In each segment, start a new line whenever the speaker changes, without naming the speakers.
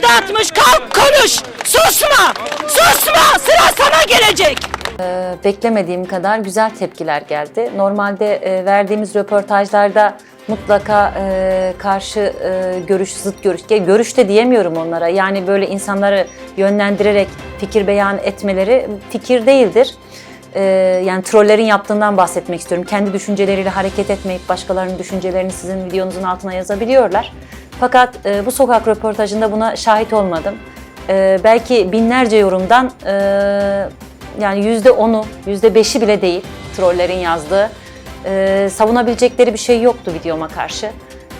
yüzde altmış kalk konuş. Susma. Susma. Sıra sana gelecek.
beklemediğim kadar güzel tepkiler geldi. Normalde e, verdiğimiz röportajlarda mutlaka e, karşı e, görüş, zıt görüş, görüş de diyemiyorum onlara. Yani böyle insanları yönlendirerek fikir beyan etmeleri fikir değildir. E, yani trollerin yaptığından bahsetmek istiyorum. Kendi düşünceleriyle hareket etmeyip başkalarının düşüncelerini sizin videonuzun altına yazabiliyorlar. Fakat e, bu sokak röportajında buna şahit olmadım. E, belki binlerce yorumdan e, yani yüzde onu, yüzde beşi bile değil trollerin yazdığı. Ee, savunabilecekleri bir şey yoktu videoma karşı.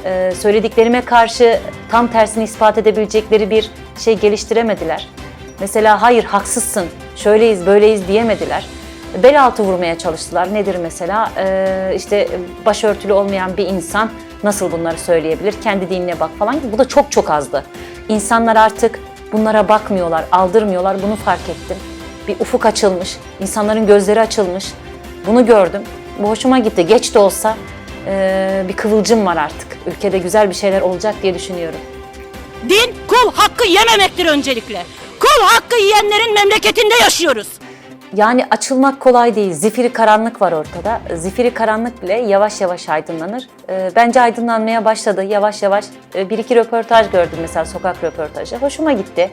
Ee, söylediklerime karşı tam tersini ispat edebilecekleri bir şey geliştiremediler. Mesela hayır haksızsın, şöyleyiz böyleyiz diyemediler. Bel altı vurmaya çalıştılar. Nedir mesela? Ee, işte başörtülü olmayan bir insan nasıl bunları söyleyebilir? Kendi dinine bak falan. Bu da çok çok azdı. İnsanlar artık bunlara bakmıyorlar, aldırmıyorlar. Bunu fark ettim bir ufuk açılmış, insanların gözleri açılmış. Bunu gördüm. Bu hoşuma gitti. Geç de olsa eee, bir kıvılcım var artık. Ülkede güzel bir şeyler olacak diye düşünüyorum.
Din kul hakkı yememektir öncelikle. Kul hakkı yiyenlerin memleketinde yaşıyoruz.
Yani açılmak kolay değil. Zifiri karanlık var ortada. Zifiri karanlık bile yavaş yavaş aydınlanır. Ee, bence aydınlanmaya başladı. Yavaş yavaş Ee, bir iki röportaj gördüm mesela sokak röportajı. Hoşuma gitti.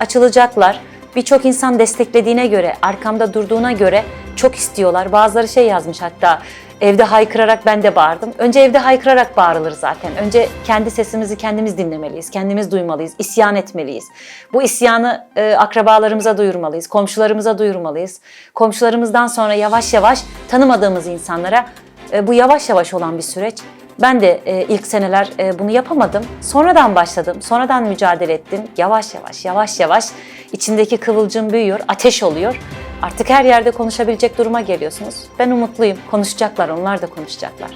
Açılacaklar. Birçok insan desteklediğine göre, arkamda durduğuna göre çok istiyorlar. Bazıları şey yazmış hatta evde haykırarak ben de bağırdım. Önce evde haykırarak bağırılır zaten. Önce kendi sesimizi kendimiz dinlemeliyiz, kendimiz duymalıyız, isyan etmeliyiz. Bu isyanı e, akrabalarımıza duyurmalıyız, komşularımıza duyurmalıyız. Komşularımızdan sonra yavaş yavaş tanımadığımız insanlara e, bu yavaş yavaş olan bir süreç. Ben de e, ilk seneler e, bunu yapamadım. Sonradan başladım, sonradan mücadele ettim. Yavaş yavaş, yavaş yavaş içindeki kıvılcım büyüyor, ateş oluyor. Artık her yerde konuşabilecek duruma geliyorsunuz. Ben umutluyum. Konuşacaklar, onlar da konuşacaklar.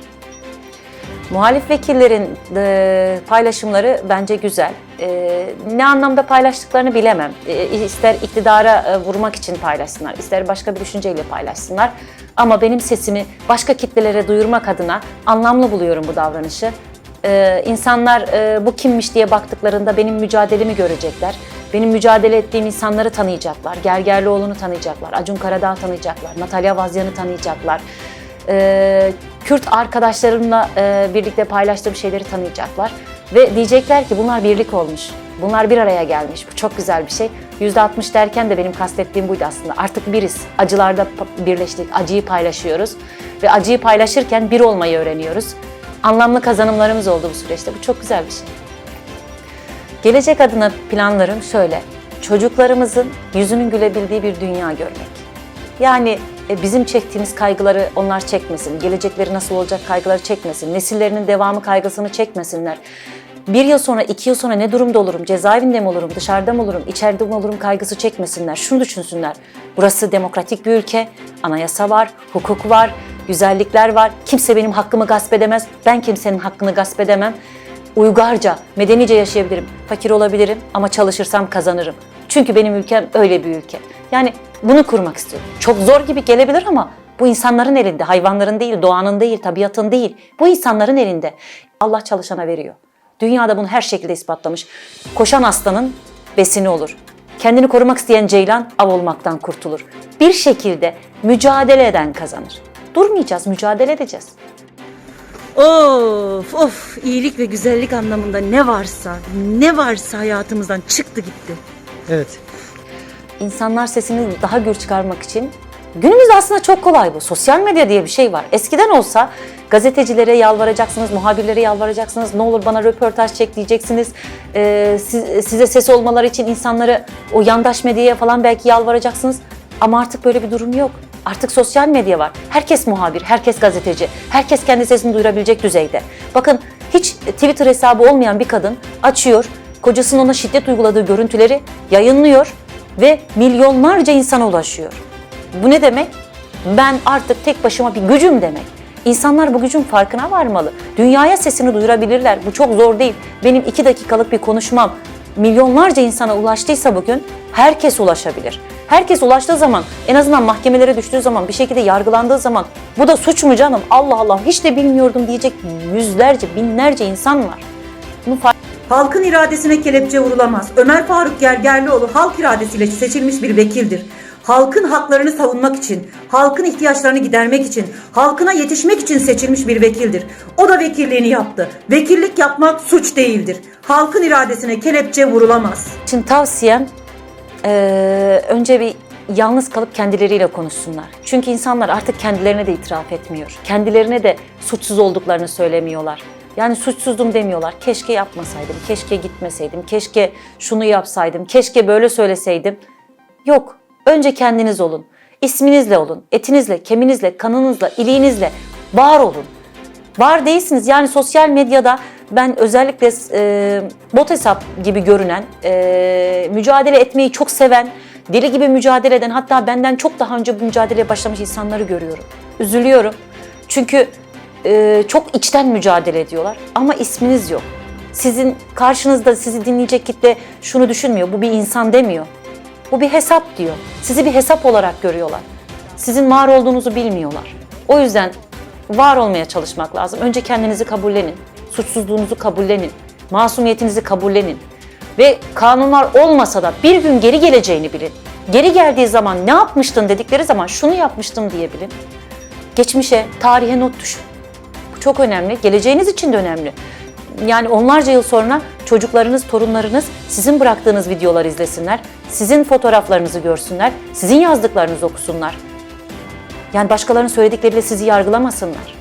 Muhalif vekillerin e, paylaşımları bence güzel. E, ne anlamda paylaştıklarını bilemem. E, ister iktidara e, vurmak için paylaşsınlar, ister başka bir düşünceyle paylaşsınlar. Ama benim sesimi başka kitlelere duyurmak adına anlamlı buluyorum bu davranışı. E, insanlar e, bu kimmiş diye baktıklarında benim mücadelemi görecekler. Benim mücadele ettiğim insanları tanıyacaklar. Gergerlioğlu'nu tanıyacaklar, Acun Karadağ tanıyacaklar, Natalya Vazyan'ı tanıyacaklar e, Kürt arkadaşlarımla e, birlikte paylaştığım şeyleri tanıyacaklar. Ve diyecekler ki bunlar birlik olmuş. Bunlar bir araya gelmiş. Bu çok güzel bir şey. %60 derken de benim kastettiğim buydu aslında. Artık biriz. Acılarda birleştik. Acıyı paylaşıyoruz. Ve acıyı paylaşırken bir olmayı öğreniyoruz. Anlamlı kazanımlarımız oldu bu süreçte. Bu çok güzel bir şey. Gelecek adına planlarım şöyle. Çocuklarımızın yüzünün gülebildiği bir dünya görmek. Yani e, bizim çektiğimiz kaygıları onlar çekmesin. Gelecekleri nasıl olacak kaygıları çekmesin. Nesillerinin devamı kaygısını çekmesinler. Bir yıl sonra, iki yıl sonra ne durumda olurum? Cezaevinde mi olurum? Dışarıda mı olurum? içeride mi olurum? Kaygısı çekmesinler. Şunu düşünsünler. Burası demokratik bir ülke. Anayasa var, hukuk var, güzellikler var. Kimse benim hakkımı gasp edemez. Ben kimsenin hakkını gasp edemem uygarca, medenice yaşayabilirim. Fakir olabilirim ama çalışırsam kazanırım. Çünkü benim ülkem öyle bir ülke. Yani bunu kurmak istiyorum. Çok zor gibi gelebilir ama bu insanların elinde. Hayvanların değil, doğanın değil, tabiatın değil. Bu insanların elinde. Allah çalışana veriyor. Dünyada bunu her şekilde ispatlamış. Koşan aslanın besini olur. Kendini korumak isteyen ceylan av olmaktan kurtulur. Bir şekilde mücadele eden kazanır. Durmayacağız, mücadele edeceğiz.
Of of iyilik ve güzellik anlamında ne varsa ne varsa hayatımızdan çıktı gitti.
Evet.
insanlar sesini daha gür çıkarmak için günümüzde aslında çok kolay bu. Sosyal medya diye bir şey var. Eskiden olsa gazetecilere yalvaracaksınız, muhabirlere yalvaracaksınız. Ne olur bana röportaj çek diyeceksiniz. Ee, siz- size ses olmaları için insanları o yandaş medyaya falan belki yalvaracaksınız. Ama artık böyle bir durum yok. Artık sosyal medya var. Herkes muhabir, herkes gazeteci, herkes kendi sesini duyurabilecek düzeyde. Bakın hiç Twitter hesabı olmayan bir kadın açıyor, kocasının ona şiddet uyguladığı görüntüleri yayınlıyor ve milyonlarca insana ulaşıyor. Bu ne demek? Ben artık tek başıma bir gücüm demek. İnsanlar bu gücün farkına varmalı. Dünyaya sesini duyurabilirler. Bu çok zor değil. Benim iki dakikalık bir konuşmam milyonlarca insana ulaştıysa bugün herkes ulaşabilir. Herkes ulaştığı zaman en azından mahkemelere düştüğü zaman bir şekilde yargılandığı zaman bu da suç mu canım Allah Allah hiç de bilmiyordum diyecek yüzlerce binlerce insan var. Bunu fark
Halkın iradesine kelepçe vurulamaz. Ömer Faruk Gergerlioğlu halk iradesiyle seçilmiş bir vekildir. Halkın haklarını savunmak için, halkın ihtiyaçlarını gidermek için, halkına yetişmek için seçilmiş bir vekildir. O da vekilliğini yaptı. Vekillik yapmak suç değildir. Halkın iradesine kelepçe vurulamaz.
Şimdi tavsiyem eee, önce bir yalnız kalıp kendileriyle konuşsunlar. Çünkü insanlar artık kendilerine de itiraf etmiyor. Kendilerine de suçsuz olduklarını söylemiyorlar. Yani suçsuzdum demiyorlar. Keşke yapmasaydım, keşke gitmeseydim, keşke şunu yapsaydım, keşke böyle söyleseydim. Yok. Önce kendiniz olun. İsminizle olun. Etinizle, keminizle, kanınızla, iliğinizle var olun. Var değilsiniz. Yani sosyal medyada ben özellikle e, bot hesap gibi görünen, e, mücadele etmeyi çok seven, deli gibi mücadele eden, hatta benden çok daha önce bu mücadeleye başlamış insanları görüyorum. Üzülüyorum. Çünkü e, çok içten mücadele ediyorlar ama isminiz yok. Sizin karşınızda sizi dinleyecek kitle şunu düşünmüyor, bu bir insan demiyor. Bu bir hesap diyor. Sizi bir hesap olarak görüyorlar. Sizin var olduğunuzu bilmiyorlar. O yüzden var olmaya çalışmak lazım. Önce kendinizi kabullenin. Suçsuzluğunuzu kabullenin. Masumiyetinizi kabullenin. Ve kanunlar olmasa da bir gün geri geleceğini bilin. Geri geldiği zaman ne yapmıştın dedikleri zaman şunu yapmıştım diyebilin. Geçmişe, tarihe not düşün. Bu çok önemli. Geleceğiniz için de önemli. Yani onlarca yıl sonra çocuklarınız, torunlarınız sizin bıraktığınız videoları izlesinler. Sizin fotoğraflarınızı görsünler. Sizin yazdıklarınızı okusunlar. Yani başkalarının söyledikleriyle sizi yargılamasınlar.